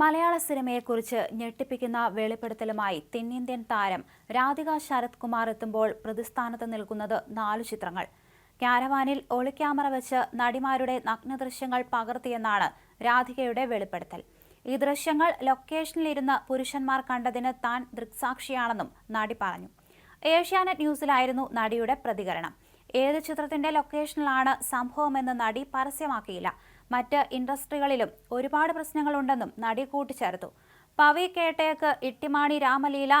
മലയാള സിനിമയെക്കുറിച്ച് ഞെട്ടിപ്പിക്കുന്ന വെളിപ്പെടുത്തലുമായി തെന്നിന്ത്യൻ താരം രാധിക ശരത് കുമാർ എത്തുമ്പോൾ പ്രതിസ്ഥാനത്ത് നിൽക്കുന്നത് നാലു ചിത്രങ്ങൾ. ക്യാരവാനിൽ ഒളിക്യാമറ വെച്ച് നടിമാരുടെ നഗ്നദൃശ്യങ്ങൾ പകർത്തിയെന്നാണ് രാധികയുടെ വെളിപ്പെടുത്തൽ. ഈ ദൃശ്യങ്ങൾ ലൊക്കേഷനിലിരുന്ന് പുരുഷന്മാർ കണ്ടതിന് താൻ ദൃക്സാക്ഷിയാണെന്നും നടി പറഞ്ഞു. ഏഷ്യാനെറ്റ് ന്യൂസിലായിരുന്നു നടിയുടെ പ്രതികരണം. ഏത് ചിത്രത്തിന്റെ ലൊക്കേഷനിലാണ് സംഭവമെന്ന് നടി പരസ്യമാക്കിയില്ല. മറ്റ് ഇൻഡസ്ട്രികളിലും ഒരുപാട് പ്രശ്നങ്ങളുണ്ടെന്നും നടി കൂട്ടിച്ചേർത്തു. പവി കേട്ടേക്ക് ഇട്ടിമാണി രാമലീല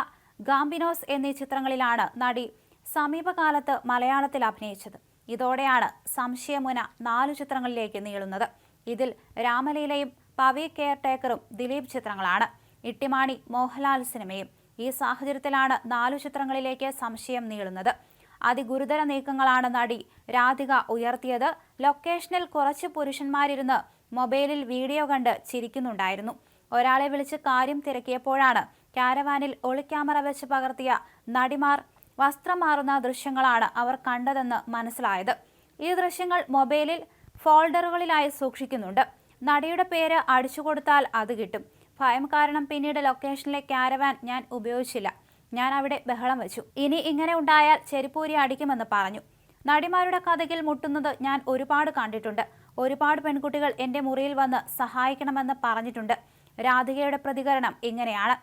ഗാംബിനോസ് എന്നീ ചിത്രങ്ങളിലാണ് നടി സമീപകാലത്ത് മലയാളത്തിൽ അഭിനയിച്ചത്. ഇതോടെയാണ് സംശയമുന നാലു ചിത്രങ്ങളിലേക്ക് നീളുന്നത്. ഇതിൽ രാമലീലയും പവി കെയർടേക്കറും ദിലീപ് ചിത്രങ്ങളാണ്. ഇട്ടിമാണി മോഹൻലാൽ സിനിമയും. ഈ സാഹചര്യത്തിലാണ് നാലു ചിത്രങ്ങളിലേക്ക് സംശയം നീളുന്നത്. അതിഗുരുതര നീക്കങ്ങളാണ് നടി രാധിക ഉയർത്തിയത്. ലൊക്കേഷനിൽ കുറച്ച് പുരുഷന്മാരിരുന്ന് മൊബൈലിൽ വീഡിയോ കണ്ട് ചിരിക്കുന്നുണ്ടായിരുന്നു. ഒരാളെ വിളിച്ച് കാര്യം തിരക്കിയപ്പോഴാണ് കാരവാനിൽ ഒളിക്യാമറ വെച്ച് പകർത്തിയ നടിമാർ വസ്ത്രം മാറുന്ന ദൃശ്യങ്ങളാണ് അവർ കണ്ടതെന്ന് മനസ്സിലായത്. ഈ ദൃശ്യങ്ങൾ മൊബൈലിൽ ഫോൾഡറുകളിലായി സൂക്ഷിക്കുന്നുണ്ട്. നടിയുടെ പേര് അടിച്ചു കൊടുത്താൽ അത് കിട്ടും. ഭയം കാരണം പിന്നീട് ലൊക്കേഷനിലെ ക്യാരവാൻ ഞാൻ ഉപയോഗിച്ചില്ല. ഞാൻ അവിടെ ബഹളം വെച്ചു. ഇനി ഇങ്ങനെ ഉണ്ടായാൽ ചെരിപ്പൂരി അടിക്കുമെന്ന് പറഞ്ഞു. നടിമാരുടെ കഥകിൽ മുട്ടുന്നത് ഞാൻ ഒരുപാട് കണ്ടിട്ടുണ്ട്. ഒരുപാട് പെൺകുട്ടികൾ എന്റെ മുറിയിൽ വന്ന് സഹായിക്കണമെന്ന് പറഞ്ഞിട്ടുണ്ട്. രാധികയുടെ പ്രതികരണം ഇങ്ങനെയാണ്.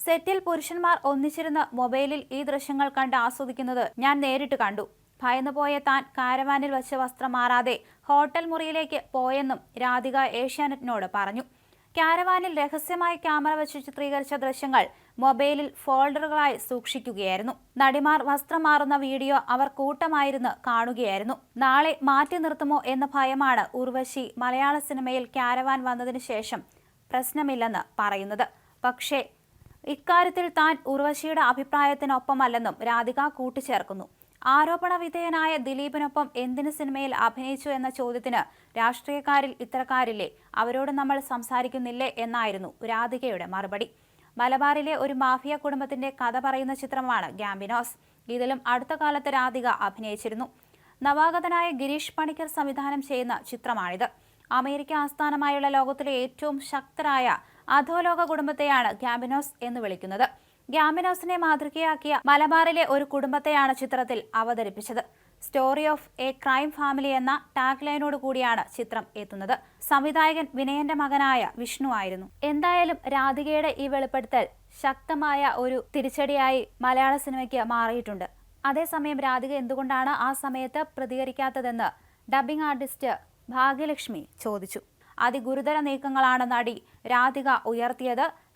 സെറ്റിൽ പുരുഷന്മാർ ഒന്നിച്ചിരുന്ന് മൊബൈലിൽ ഈ ദൃശ്യങ്ങൾ കണ്ട് ആസ്വദിക്കുന്നത് ഞാൻ നേരിട്ട് കണ്ടു. ഭയന്നുപോയ താൻ കാരവാനിൽ വച്ച് വസ്ത്രം മാറാതെ ഹോട്ടൽ മുറിയിലേക്ക് പോയെന്നും രാധിക ഏഷ്യാനെറ്റിനോട് പറഞ്ഞു. കാരവാനിൽ രഹസ്യമായി ക്യാമറ വെച്ച് ചിത്രീകരിച്ച ദൃശ്യങ്ങൾ മൊബൈലിൽ ഫോൾഡറുകളായി സൂക്ഷിക്കുകയായിരുന്നു. നടിമാർ വസ്ത്രം മാറുന്ന വീഡിയോ അവർ കൂട്ടമായിരുന്ന് കാണുകയായിരുന്നു. നാളെ മാറ്റി നിർത്തുമോ എന്ന ഭയമാണ് ഉർവശി മലയാള സിനിമയിൽ കാരവാൻ വന്നതിന് ശേഷം പ്രശ്നമില്ലെന്ന് പറയുന്നത്. പക്ഷേ ഇക്കാര്യത്തിൽ താൻ ഉർവശിയുടെ അഭിപ്രായത്തിനൊപ്പമല്ലെന്നും രാധിക കൂട്ടിച്ചേർക്കുന്നു. ആരോപണ വിധേയനായ ദിലീപിനൊപ്പം എന്തിന് സിനിമയിൽ അഭിനയിച്ചു എന്ന ചോദ്യത്തിന് രാഷ്ട്രീയക്കാരിൽ ഇത്തരക്കാരില്ലേ? അവരോട് നമ്മൾ സംസാരിക്കുന്നില്ലേ? എന്നായിരുന്നു രാധികയുടെ മറുപടി. മലബാറിലെ ഒരു മാഫിയ കുടുംബത്തിന്റെ കഥ പറയുന്ന ചിത്രമാണ് ഗാംബിനോസ്. ഇതിലും അടുത്ത കാലത്ത് രാധിക അഭിനയിച്ചിരുന്നു. നവാഗതനായ ഗിരീഷ് പണിക്കർ സംവിധാനം ചെയ്യുന്ന ചിത്രമാണിത്. അമേരിക്ക ആസ്ഥാനമായുള്ള ലോകത്തിലെ ഏറ്റവും ശക്തരായ അധോലോക കുടുംബത്തെയാണ് ഗാംബിനോസ് എന്ന് വിളിക്കുന്നത്. ഗ്യാമിനോസിനെ മാതൃകയാക്കിയ മലബാറിലെ ഒരു കുടുംബത്തെയാണ് ചിത്രത്തിൽ അവതരിപ്പിച്ചത്. Story of a crime family എന്ന ടാഗ് ലൈനോട് കൂടിയാണ് ചിത്രം എത്തുന്നത്. സംവിധായകൻ വിനയന്റെ മകനായ വിഷ്ണു ആയിരുന്നു. എന്തായാലും രാധികയുടെ ഈ വെളിപ്പെടുത്തൽ ശക്തമായ ഒരു തിരിച്ചടിയായി മലയാള സിനിമയ്ക്ക് മാറിയിട്ടുണ്ട്. അതേസമയം രാധിക എന്തുകൊണ്ടാണ് ആ സമയത്ത് പ്രതികരിക്കാത്തതെന്ന് ഡബ്ബിംഗ് ആർട്ടിസ്റ്റ് ഭാഗ്യലക്ഷ്മി ചോദിച്ചു. അതിഗുരുതര നീക്കങ്ങളാണ് നടി രാധിക ഉയർത്തിയത്.